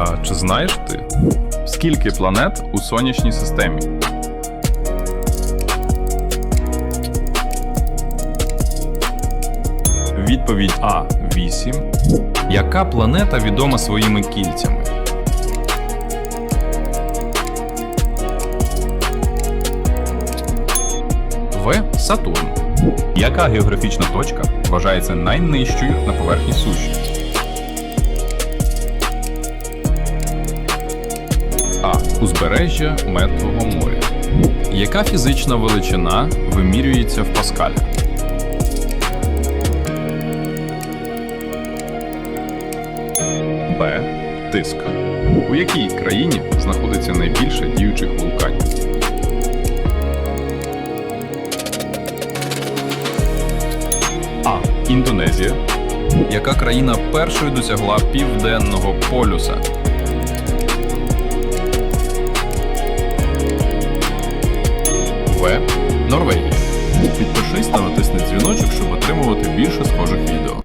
А чи знаєш ти, скільки планет у сонячній системі? Відповідь А 8. Яка планета відома своїми кільцями? В. Сатурн. Яка географічна точка вважається найнижчою на поверхні суші? Узбережжя Мертвого моря. Яка фізична величина вимірюється в паскалях? Б. Тиск. У якій країні знаходиться найбільше діючих вулканів? А. Індонезія. Яка країна першою досягла південного полюса? Норвегія. Підпишись та натисни дзвіночок, щоб отримувати більше схожих відео.